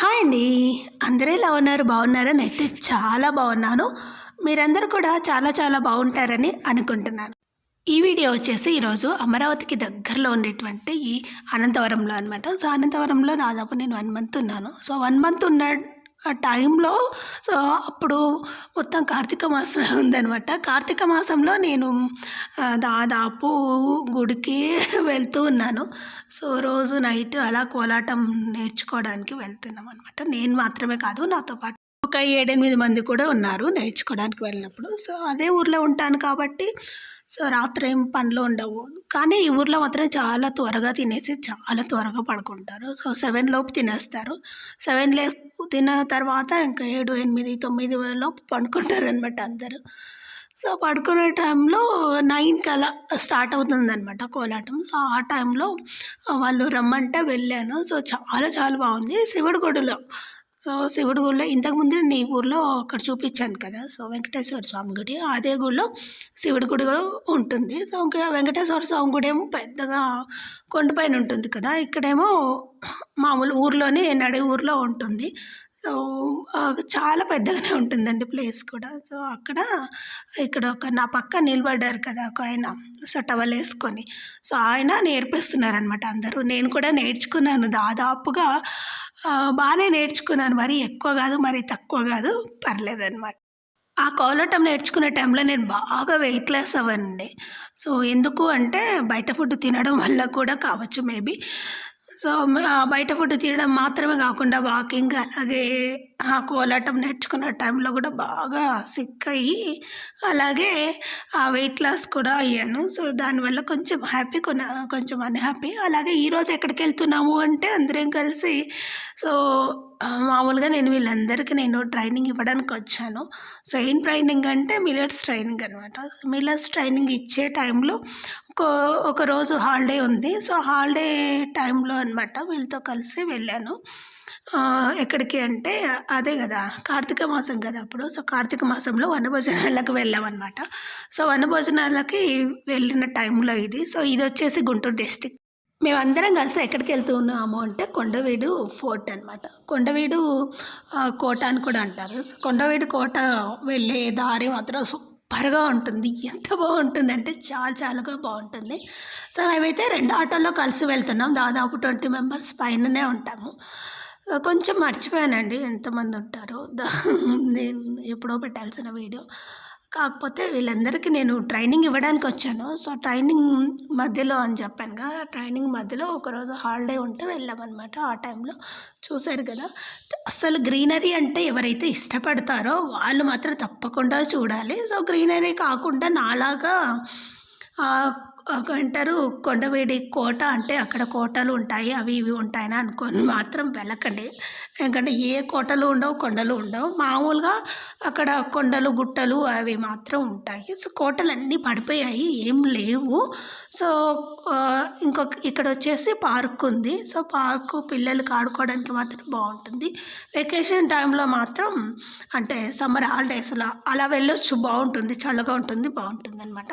Hi అండి. అందరూ ఎలా ఉన్నారు? బాగున్నారని అయితే చాలా బాగున్నాను. మీరందరూ కూడా చాలా చాలా బాగుంటారని అనుకుంటున్నాను. ఈ వీడియో వచ్చేసి ఈరోజు అమరావతికి దగ్గరలో ఉండేటువంటి ఈ అనంతవరంలో అనమాట సో అనంతవరంలో దాదాపు నేను వన్ మంత్ ఉన్నాను. సో వన్ మంత్ ఉన్న ఆ టైంలో సో అప్పుడు మొత్తం కార్తీక మాసం ఉందనమాట కార్తీక మాసంలో నేను దాదాపు గుడికి వెళ్తూ ఉన్నాను. సో రోజు నైట్ అలా కోలాటం నేర్చుకోవడానికి వెళ్తున్నాం అనమాట నేను మాత్రమే కాదు నాతో పాటు ఒక ఏడెనిమిది మంది కూడా ఉన్నారు నేర్చుకోవడానికి వెళ్ళినప్పుడు. సో అదే ఊర్లో ఉంటాను కాబట్టి సో రాత్రి ఏం పనులు ఉండవు. కానీ ఈ ఊర్లో మాత్రం చాలా త్వరగా తినేసి చాలా త్వరగా పడుకుంటారు. సో సెవెన్ లోపు తినేస్తారు. సెవెన్ లోపు తిన్న తర్వాత ఇంకా ఏడు ఎనిమిది తొమ్మిది లోపు పడుకుంటారు అనమాట అందరూ. సో పడుకునే టైంలో నైన్కి అలా స్టార్ట్ అవుతుందన్నమాట కోలాటం. సో ఆ టైంలో వాళ్ళు రమ్మంటే వెళ్ళాను. సో చాలా చాలా బాగుంది. శివుడి గుడిలో సో శివుడి గుడిలో ఇంతకుముందు నేను ఈ ఊర్లో అక్కడ చూపించాను కదా సో వెంకటేశ్వర స్వామి గుడి. అదే గుడిలో శివుడి గుడి కూడా ఉంటుంది. సో ఇంకా వెంకటేశ్వర స్వామి గుడి ఏమో పెద్దగా కొండపైన ఉంటుంది కదా ఇక్కడేమో మామూలు ఊర్లోనే నడి ఊర్లో ఉంటుంది. సో చాలా పెద్దగానే ఉంటుందండి ప్లేస్ కూడా. సో అక్కడ ఇక్కడ ఒక నా పక్క నిలబడ్డారు కదా ఒక ఆయన సో టవల్ వేసుకొని. సో ఆయన నేర్పిస్తున్నారనమాట అందరూ. నేను కూడా నేర్చుకున్నాను దాదాపుగా బాగానే నేర్చుకున్నాను. మరీ ఎక్కువ కాదు మరీ తక్కువ కాదు పర్లేదన్నమాట. ఆ కోలటం నేర్చుకునే టైంలో నేను బాగా వెయిట్ లెస్ అవ్వండి సో ఎందుకు అంటే బయట ఫుడ్ తినడం వల్ల కూడా కావచ్చు మేబీ. సో బయట ఫుడ్ తినడం మాత్రమే కాకుండా వాకింగ్ అలాగే ఆ కోలాటం నేర్చుకున్న టైంలో కూడా బాగా సిక్ అయ్యి అలాగే ఆ వెయిట్ లాస్ కూడా అయ్యాను. సో దానివల్ల కొంచెం హ్యాపీ కొన కొంచెం అన్హ్యాపీ. అలాగే ఈరోజు ఎక్కడికి వెళ్తున్నాము అంటే అందరం కలిసి సో మామూలుగా నేను వీళ్ళందరికీ నేను ట్రైనింగ్ ఇవ్వడానికి వచ్చాను. సో ఏం ట్రైనింగ్ అంటే మిలెట్స్ ట్రైనింగ్ అనమాట మిలెట్స్ ట్రైనింగ్ ఇచ్చే టైంలో ఒక ఒక రోజు హాలిడే ఉంది. సో హాలిడే టైంలో అనమాట వీళ్ళతో కలిసి వెళ్ళాను. ఎక్కడికి అంటే అదే కదా కార్తీక మాసం కదా అప్పుడు. సో కార్తీక మాసంలో వనభోజనాలకు వెళ్ళామన్నమాట. సో వనభోజనాలకి వెళ్ళిన టైంలో ఇది. సో ఇది వచ్చేసి గుంటూరు డిస్టిక్ మేమందరం కలిసి ఎక్కడికి వెళ్తూ ఉన్నాము అంటే కొండవీడు ఫోర్ట్ అనమాట కొండవీడు కోట అని కూడా అంటారు. సో కొండవీడు కోట వెళ్ళే దారి మాత్రం సూపర్గా ఉంటుంది. ఎంత బాగుంటుంది అంటే చాలా చాలాగా బాగుంటుంది. సో మేమైతే రెండు ఆటోల్లో కలిసి వెళ్తున్నాం. దాదాపు ట్వంటీ మెంబర్స్ పైననే ఉంటాము. కొంచెం మర్చిపోయానండి. ఎంతమంది ఉంటారో. దా నేను ఎప్పుడో పెట్టాల్సిన వీడియో. కాకపోతే వీళ్ళందరికీ నేను ట్రైనింగ్ ఇవ్వడానికి వచ్చాను. సో ట్రైనింగ్ మధ్యలో అని చెప్పానుగా ట్రైనింగ్ మధ్యలో ఒకరోజు హాలిడే ఉంటే వెళ్ళామన్నమాట ఆ టైంలో. చూశారు కదా అసలు గ్రీనరీ అంటే ఎవరైతే ఇష్టపడతారో వాళ్ళు మాత్రం తప్పకుండా చూడాలి. సో గ్రీనరీ కాకుండా నాలాగా ఒక అంటారు కొండవేడి కోట అంటే అక్కడ కోటలు ఉంటాయి అవి ఇవి ఉంటాయని అనుకొని మాత్రం వెళ్ళకండి. ఎందుకంటే ఏ కోటలు ఉండవు కొండలు ఉండవు. మామూలుగా అక్కడ కొండలు గుట్టలు అవి మాత్రం ఉంటాయి. సో కోటలు అన్నీ పడిపోయాయి ఏం లేవు. సో ఇంకొక ఇక్కడ వచ్చేసి పార్క్ ఉంది. సో పార్కు పిల్లలకి ఆడుకోవడానికి మాత్రం బాగుంటుంది. వెకేషన్ టైంలో మాత్రం అంటే సమ్మర్ హాలిడేస్లో అలా వెళ్ళొచ్చు బాగుంటుంది చల్లగా ఉంటుంది బాగుంటుంది అనమాట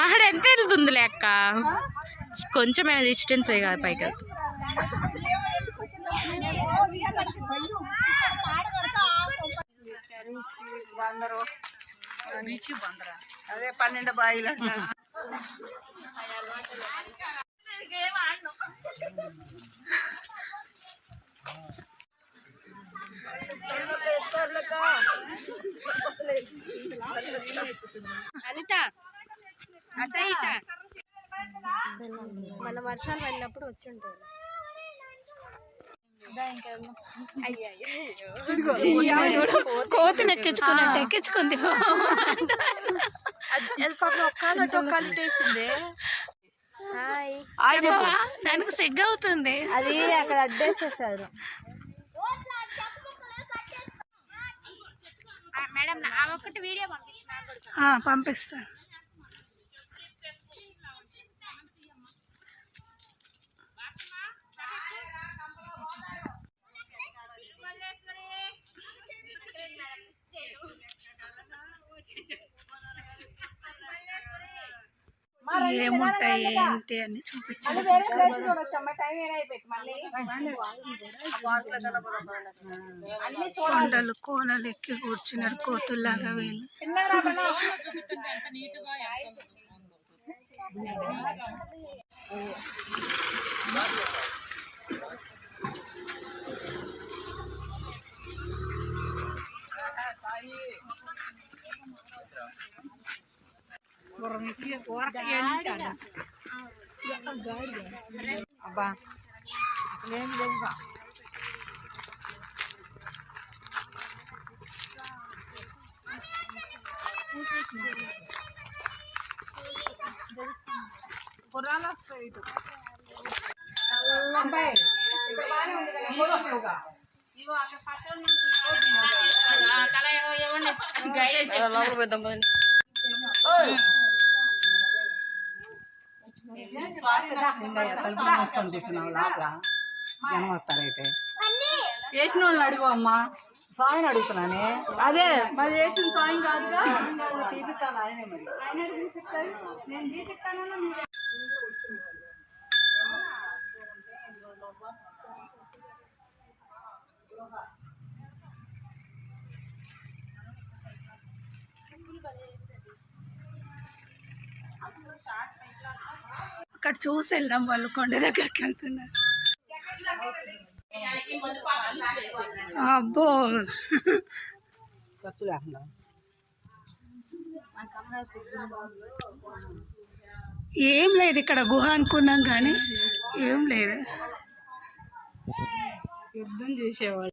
ఆడ ఎంత వెళ్తుంది లెక్క కొంచెం డిస్టెన్స్ కదా పైకి అదే పన్నెండు బాయిలు అనిత మన వర్షాలు పడినప్పుడు వచ్చి ఉంటాయి. కోతిని ఎక్కించుకున్నట్టు ఎక్కించుకుంది? దానికి సిగ్గు అవుతుంది. అది అక్కడ అడ్డేసేసారు. ఆ, పంపిస్తాను. ఏముంటాయి ఏంటి అని చూపించాను కొండలు కోనలు ఎక్కి కూర్చున్నారు కోతుల్లాగా వీళ్ళు. అబ్బా ఏం లేవుగా గుర్రాలు వస్తాయి ఇటు. అబ్బాయి, ఇక్కడ బాగానే ఉంది కదా, గుర్రం లేవుగా. వేసిన వాళ్ళు అడుగు అమ్మా. స్వామిని అడుగుతున్నానే. అదే మరి వేసిన సాయం కాదుగా? తీపిస్తాను ఆయనే మరి అక్కడ చూసి వెళ్దాం వాళ్ళు కొండ దగ్గరికి వెళ్తున్నారు. అబ్బో. ఏం లేదు ఇక్కడ గుహ అనుకున్నాం కానీ ఏం లేదు. యుద్ధం చేసేవాళ్ళు.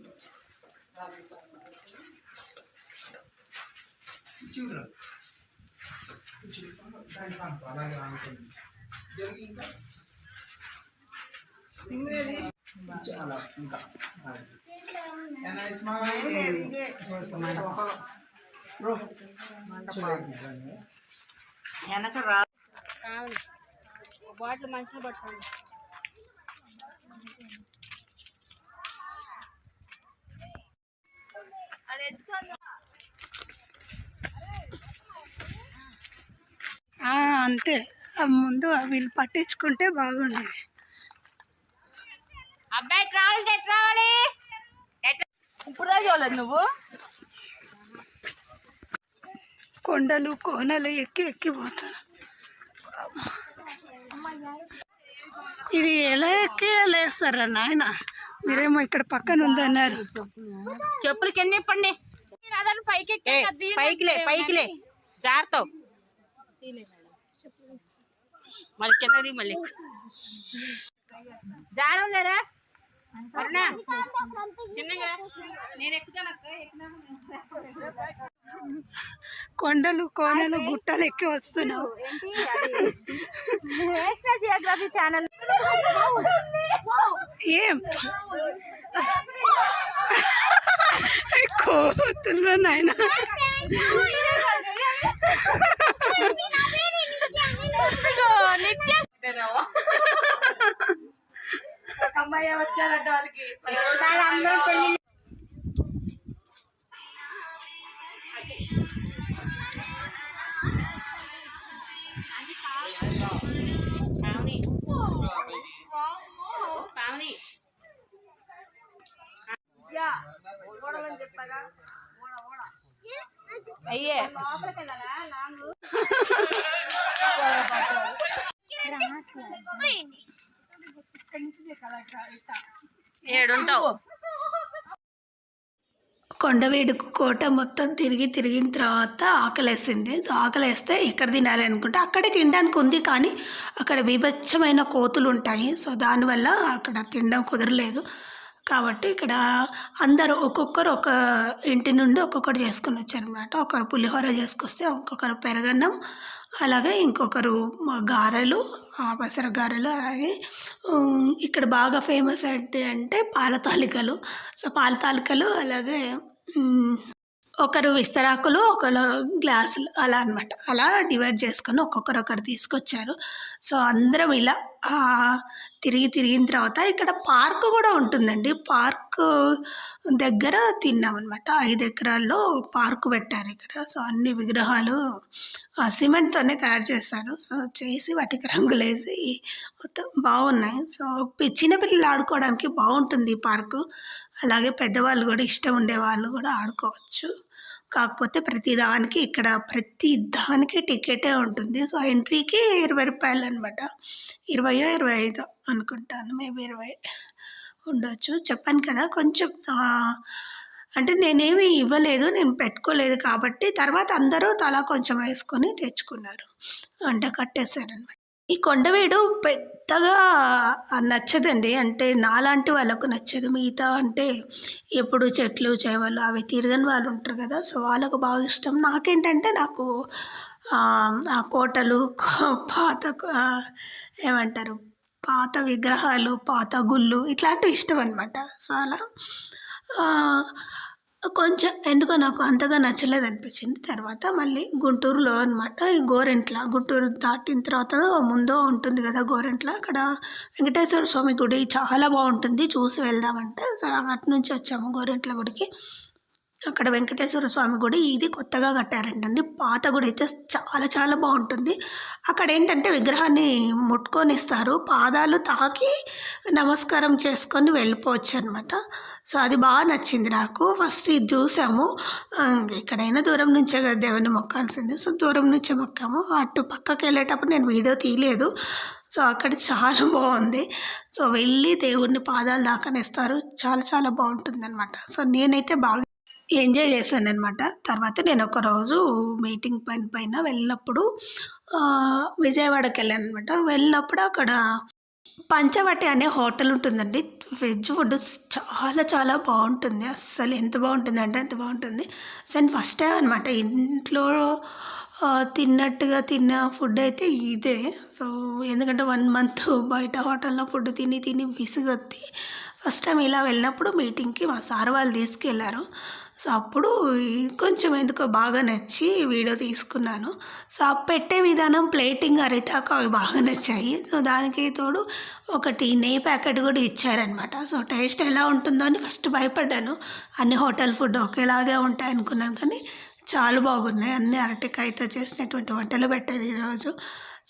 మా వాళ్ళకి. స్వామి మాలేసుకున్నాడు. ఇదే, ఇదే. వెనక రా బాటిల్ మంచిగా పట్టుకోండి అంతే. ఆ ముందు వీళ్ళు పట్టించుకుంటే బాగుండేది. అబ్బాయి ట్రావెల్ రావాలి. ఇప్పుడు చూడలేదు నువ్వు? కొండలు కోనలు ఎక్కి ఎక్కిపోతాను ఇది ఎలా ఎక్కి ఎలా వేస్తారా నాయన? మీరేమో ఇక్కడ పక్కన ఉందన్నారు. చెప్పులు కింద ఇప్పండి పైకి పైకిలే పైకిలే జారుతావు మళ్ళీ కిందది మళ్ళీ. జారలేరా చిన్నగా. నేను కొండలు కోనలు గుట్టలు ఎక్కి వస్తున్నావు. National geography channel. ఏం? కోతుల్లో నాయన. ఒక అమ్మాయి వచ్చారంట వాళ్ళకి. అయ్యే. ఏడుంటావు. కోట మొత్తం తిరిగి తిరిగిన తర్వాత ఆకలేసింది. సో ఆకలేస్తే ఎక్కడ తినాలి అనుకుంటే అక్కడే తినడానికి ఉంది కానీ అక్కడ బీభత్సమైన కోతులు ఉంటాయి సో దానివల్ల అక్కడ తినడం కుదరలేదు. కాబట్టి ఇక్కడ అందరూ ఒక్కొక్కరు ఒక ఇంటి నుండి ఒక్కొక్కరు చేసుకుని వచ్చారనమాట ఒకరు పులిహోర చేసుకొస్తే ఇంకొకరు పెరగన్నం అలాగే ఇంకొకరు గారెలు పసర గారెలు అలాగే ఇక్కడ బాగా ఫేమస్ ఏంటి అంటే పాల తాలికలు సో పాల తాలికలు అలాగే ఒకరు విస్తరాకులు ఒకరు గ్లాసులు అలా అన్నమాట. అలా డివైడ్ చేసుకొని ఒక్కొక్కరు ఒకరు తీసుకొచ్చారు. సో అందరం ఇలా తిరిగి తిరిగిన తర్వాత ఇక్కడ పార్క్ కూడా ఉంటుందండి. పార్క్ దగ్గర తిన్నాం అనమాట ఐదు ఎకరాల్లో పార్క్ పెట్టారు ఇక్కడ. సో అన్ని విగ్రహాలు సిమెంట్తోనే తయారు చేస్తారు సో చేసి వాటికి రంగులు వేసి మొత్తం బాగున్నాయి. సో చిన్నపిల్లలు ఆడుకోవడానికి బాగుంటుంది ఈ పార్కు. అలాగే పెద్దవాళ్ళు కూడా ఇష్టం ఉండే వాళ్ళు కూడా ఆడుకోవచ్చు. కాకపోతే ప్రతి దానికి ఇక్కడ ప్రతి దానికి టికెటే ఉంటుంది. సో ఎంట్రీకి ఇరవై రూపాయలు అనమాట ఇరవయో ఇరవై ఐదో అనుకుంటాను. మేబీ ఇరవై ఉండొచ్చు. చెప్పాను కదా కొంచెం అంటే నేనేమి ఇవ్వలేదు నేను పెట్టుకోలేదు కాబట్టి తర్వాత అందరూ తలా కొంచెం వేసుకొని తెచ్చుకున్నారు. అంటే కట్టేశారనమాట ఈ కొండవీడు పెద్దగా నచ్చదండి. అంటే నాలాంటి వాళ్ళకు నచ్చదు. మిగతా అంటే ఎప్పుడు చెట్లు చేవలు అవి తిరగని వాళ్ళు ఉంటారు కదా. సో వాళ్ళకు బాగా ఇష్టం. నాకేంటంటే నాకు ఆ, కోటలు పాత ఏమంటారు పాత విగ్రహాలు పాత గుళ్ళు ఇట్లాంటివి ఇష్టం అనమాట సో అలా కొంచెం ఎందుకో నాకు అంతగా నచ్చలేదు అనిపించింది. తర్వాత మళ్ళీ గుంటూరులో అనమాట ఈ గోరెంట్ల గుంటూరు దాటిన తర్వాత ముందో ఉంటుంది కదా గోరెంట్ల అక్కడ వెంకటేశ్వర స్వామి గుడి చాలా బాగుంటుంది. చూసి వెళ్దామంటే సరే అటు నుంచి వచ్చాము గోరెంట్ల గుడికి. అక్కడ వెంకటేశ్వర స్వామి గుడి ఇది కొత్తగా కట్టారంటండి పాత గుడి అయితే చాలా చాలా బాగుంటుంది. అక్కడ ఏంటంటే విగ్రహాన్ని ముట్టుకొని ఇస్తారు పాదాలు తాకి నమస్కారం చేసుకొని వెళ్ళిపోవచ్చు అనమాట సో అది బాగా నచ్చింది నాకు. ఫస్ట్ ఇది చూసాము. ఎక్కడైనా దూరం నుంచే కదా దేవుని మొక్కాల్సింది. సో దూరం నుంచే మొక్కాము. అటు పక్కకి వెళ్ళేటప్పుడు నేను వీడియో తీయలేదు. సో అక్కడ చాలా బాగుంది. సో వెళ్ళి దేవుడిని పాదాలు దాకానేస్తారు. చాలా చాలా బాగుంటుంది అనమాట సో నేనైతే బాగా ఎంజాయ్ చేశాను అనమాట తర్వాత నేను ఒక రోజు మీటింగ్ పని పైన వెళ్ళినప్పుడు విజయవాడకి వెళ్ళాను అనమాట వెళ్ళినప్పుడు అక్కడ పంచవటి అనే హోటల్ ఉంటుందండి. వెజ్ ఫుడ్ చాలా చాలా బాగుంటుంది. అస్సలు ఎంత బాగుంటుంది అంటే అంత బాగుంటుంది. సో ఫస్ట్ టైం అనమాట ఇంట్లో తిన్నట్టుగా తిన్న ఫుడ్ అయితే ఇదే. సో ఎందుకంటే వన్ మంత్ బయట హోటల్లో ఫుడ్ తిని తిని విసుగొత్తి ఫస్ట్ టైం ఇలా వెళ్ళినప్పుడు మీటింగ్కి మా సార్ వాళ్ళు తీసుకెళ్ళారు. సో అప్పుడు కొంచెం ఎందుకో బాగా నచ్చి వీడియో తీసుకున్నాను. సో ఆ పెట్టే విధానం ప్లేటింగ్ అరిటాకు అవి బాగా నచ్చాయి. సో దానికి తోడు ఒకటి నెయ్యి ప్యాకెట్ కూడా ఇచ్చారనమాట సో టేస్ట్ ఎలా ఉంటుందో అని ఫస్ట్ భయపడ్డాను. అన్ని హోటల్ ఫుడ్ ఒకేలాగే ఉంటాయి అనుకున్నాను కానీ చాలా బాగున్నాయి. అన్ని అరటికాయతో చేసినటువంటి వంటలు పెట్టారు ఈరోజు.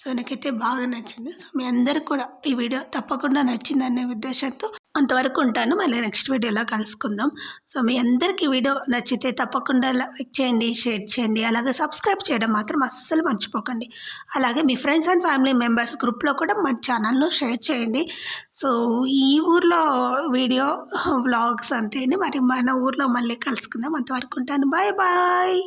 సో నాకైతే బాగా నచ్చింది. సో మీ అందరికి కూడా ఈ వీడియో తప్పకుండా నచ్చిందనే ఉద్దేశంతో అంతవరకు ఉంటాను. మళ్ళీ నెక్స్ట్ వీడియోలో కలుసుకుందాం. సో మీ అందరికీ వీడియో నచ్చితే తప్పకుండా లైక్ చేయండి షేర్ చేయండి. అలాగే సబ్స్క్రైబ్ చేయడం మాత్రం అస్సలు మర్చిపోకండి. అలాగే మీ ఫ్రెండ్స్ అండ్ ఫ్యామిలీ మెంబర్స్ గ్రూప్లో కూడా మన ఛానల్లో షేర్ చేయండి. సో ఈ ఊర్లో వీడియో వ్లాగ్స్ అంతేండి మరి మన ఊర్లో మళ్ళీ కలుసుకుందాం. అంతవరకు ఉంటాను. Bye bye.